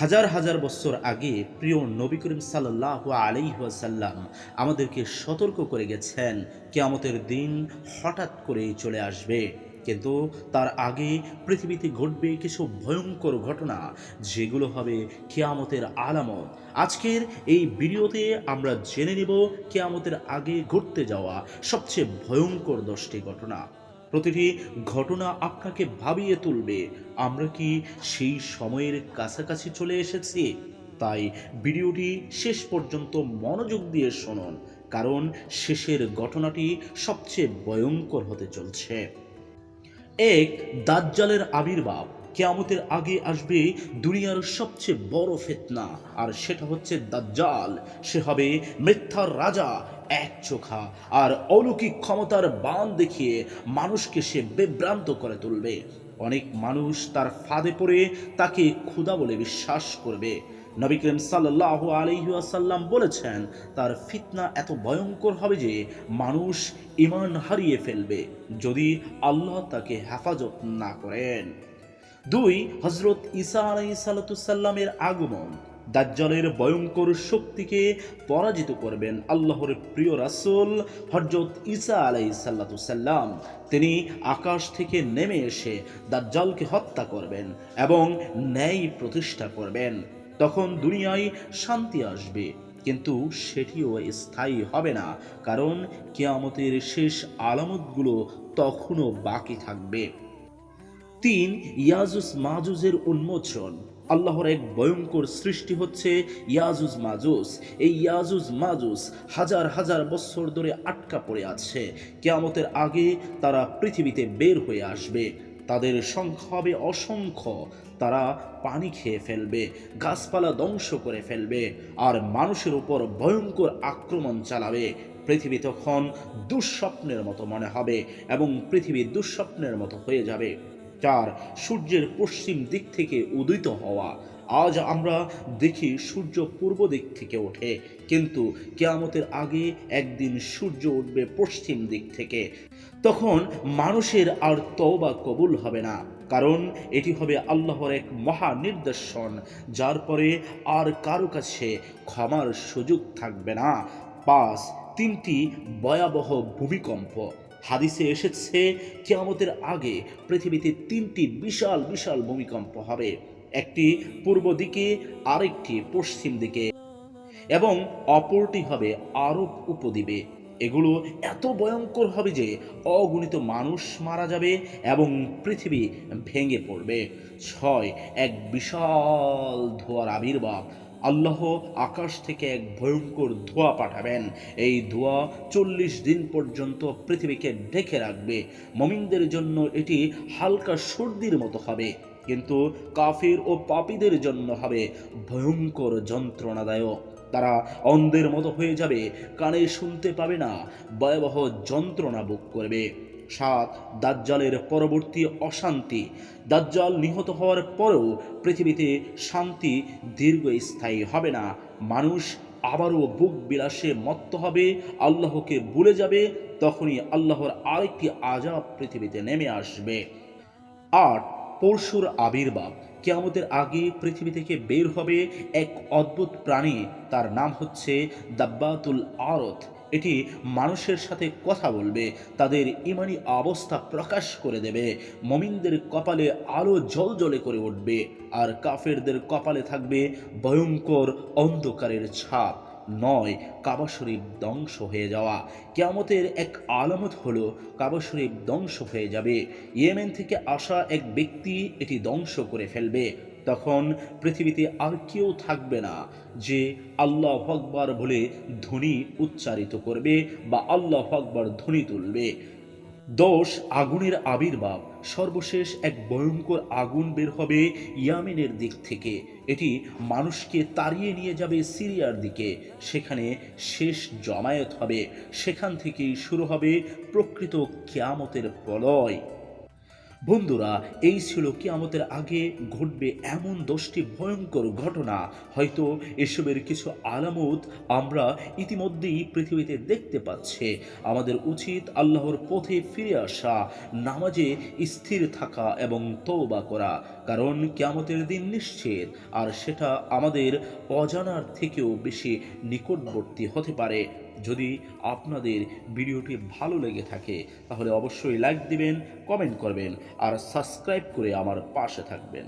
হাজার হাজার বছর আগে প্রিয় নবী করিম সাল্লাহ আলাইহাসাল্লাম আমাদেরকে সতর্ক করে গেছেন, কেয়ামতের দিন হঠাৎ করেই চলে আসবে। কিন্তু তার আগে পৃথিবীতে ঘটবে কিছু ভয়ঙ্কর ঘটনা, যেগুলো হবে কেয়ামতের আলামত। আজকের এই ভিডিওতে আমরা জেনে নেব কেয়ামতের আগে ঘটতে যাওয়া সবচেয়ে ভয়ঙ্কর দশটি ঘটনা। প্রতিটি ঘটনা আপনাকে ভাবিয়ে তুলবে। আমরা কি সেই সময়ের কাছাকাছি চলে এসেছি? তাই ভিডিওটি শেষ পর্যন্ত মনোযোগ দিয়ে শুনুন, কারণ শেষের ঘটনাটি সবচেয়ে ভয়ঙ্কর হতে চলছে। এক দাজ্জালের আবির্ভাব। কেয়ামতের আগে আসবে দুনিয়ার সবচেয়ে বড় ফেতনা। আর সেটা হচ্ছে দাজ্জাল। সে হবে মিথ্যার রাজা, এক চোখা। আর অলৌকিক ক্ষমতার বান দেখিয়ে মানুষকে সে বিভ্রান্ত করে তুলবে। অনেক মানুষ তার ফাঁদে পড়ে তাকে ক্ষুধা বলে বিশ্বাস করবে। নবী করিম সাল্লাহ আলহিউসাল্লাম বলেছেন, তার ফিতনা এত ভয়ঙ্কর হবে যে মানুষ ইমান হারিয়ে ফেলবে যদি আল্লাহ তাকে হেফাজত না করেন। দুই হজরত ঈসা আলাই সাল্লাতুসাল্লামের আগমন। দাজ্জালের ভয়ঙ্কর শক্তিকে পরাজিত করবেন আল্লাহর প্রিয় রাসূল হজরত ঈসা আলাই সাল্লাতুসাল্লাম তিনি আকাশ থেকে নেমে এসে দাজ্জালকে হত্যা করবেন এবং ন্যায় প্রতিষ্ঠা করবেন। তখন দুনিয়ায় শান্তি আসবে, কিন্তু সেটিও স্থায়ী হবে না, কারণ কেয়ামতের শেষ আলামতগুলো তখনও বাকি থাকবে। তিন ইয়াজুস মাজুজের উন্মোচন। আল্লাহর এক ভয়ঙ্কর সৃষ্টি হচ্ছে ইয়াজুজ মাজুস এই ইয়াজুজ মাজুস হাজার হাজার বছর ধরে আটকা পড়ে আছে। কেয়ামতের আগে তারা পৃথিবীতে বের হয়ে আসবে। তাদের সংখ্যা হবে অসংখ্য। তারা পানি খেয়ে ফেলবে, গাছপালা ধ্বংস করে ফেলবে আর মানুষের উপর ভয়ঙ্কর আক্রমণ চালাবে। পৃথিবী তখন দুঃস্বপ্নের মতো মনে হবে এবং পৃথিবী দুঃস্বপ্নের মতো হয়ে যাবে। চার সূর্যের পশ্চিম দিক থেকে উদিত হওয়া। আজ আমরা দেখি সূর্য পূর্ব দিক থেকে ওঠে, কিন্তু কেয়ামতের আগে একদিন সূর্য উঠবে পশ্চিম দিক থেকে। তখন মানুষের আর তওবা কবুল হবে না, কারণ এটি হবে আল্লাহর এক মহা নির্দেশন যার পরে আর কারও কাছে ক্ষমার সুযোগ থাকবে না। পাঁচ, তিনটি ভয়াবহ ভূমিকম্প। হাদিসে এসেছে, কেয়ামতের আগে পৃথিবীতে তিনটি বিশাল বিশাল ভূমিকম্প হবে। একটি পূর্ব দিকে, আরেকটি পশ্চিম দিকে। এবং অপরটি হবে আরব উপদ্বীপে। এগুলো এত ভয়ঙ্কর হবে যে অগণিত মানুষ মারা যাবে এবং পৃথিবী ভেঙে পড়বে। ছয়, এক বিশাল ধোয়ার আবির্ভাব। আল্লাহ আকাশ থেকে এক ভয়ঙ্কর ধোঁয়া পাঠাবেন। এই ধোঁয়া চল্লিশ দিন পর্যন্ত পৃথিবীকে ঢেকে রাখবে। মমিনদের জন্য এটি হালকা সর্দির মতো হবে, কিন্তু কাফির ও পাপীদের জন্য হবে ভয়ঙ্কর যন্ত্রণাদায়ক। তারা অন্ধের মতো হয়ে যাবে, কানে শুনতে পাবে না, ভয়াবহ যন্ত্রণা বুক করবে। সাত, দাজ্জালের পরবর্তী অশান্তি। দাজ্জাল নিহত হওয়ার পরেও পৃথিবীতে শান্তি দীর্ঘস্থায়ী হবে না। মানুষ আবারও বুক বিলাসে মত্ত হবে, আল্লাহকে ভুলে যাবে, তখনই আল্লাহর আরেকটি আজাব পৃথিবীতে নেমে আসবে। আট, পরশুর আবির্ভাব। কেয়ামতের আগে পৃথিবী থেকে বের হবে এক অদ্ভুত প্রাণী। তার নাম হচ্ছে দাব্বাতুল আরত। এটি মানুষের সাথে কথা বলবে, তাদের ইমানি অবস্থা প্রকাশ করে দেবে, মমিনদের কপালে আলো জল জলে করে উঠবে, আর কাফেরদের কপালে থাকবে ভয়ঙ্কর অন্ধকারের ছাপ। নয়, কাবা শরীফ ধ্বংস হয়ে যাওয়া। কেয়ামতের এক আলামত হলো, কাবা শরীফ ধ্বংস হয়ে যাবে। ইয়েমেন থেকে আসা এক ব্যক্তি এটি ধ্বংস করে ফেলবে। তখন পৃথিবীতে আর কেউ থাকবে না যে আল্লাহ আকবর বলে ধ্বনি উচ্চারিত করবে বা আল্লাহ আকবর ধ্বনি তুলবে। দশ আগুনের আবির্ভাব। সর্বশেষ এক ভয়ঙ্কর আগুন বের হবে ইয়ামেনের দিক থেকে। এটি মানুষকে তাড়িয়ে নিয়ে যাবে সিরিয়ার দিকে। সেখানে শেষ জমায়েত হবে। সেখান থেকেই শুরু হবে প্রকৃত কেয়ামতের প্রলয়। বন্ধুরা, এই ছিল কিয়ামতের আগে ঘটবে এমন দশটি ভয়ঙ্কর ঘটনা। হয়তো এসবের কিছু আলামত আমরা ইতিমধ্যেই পৃথিবীতে দেখতে পাচ্ছি। আমাদের উচিত আল্লাহর পথে ফিরে আসা, নামাজে স্থির থাকা এবং তওবা করা, কারণ কিয়ামতের দিন নিশ্চিত, আর সেটা আমাদের অজানার থেকেও বেশি নিকটবর্তী হতে পারে। যদি আপনাদের ভিডিওটি ভালো লেগে থাকে, তাহলে অবশ্যই লাইক দিবেন কমেন্ট করবেন, আর সাবস্ক্রাইব করে আমার পাশে থাকবেন।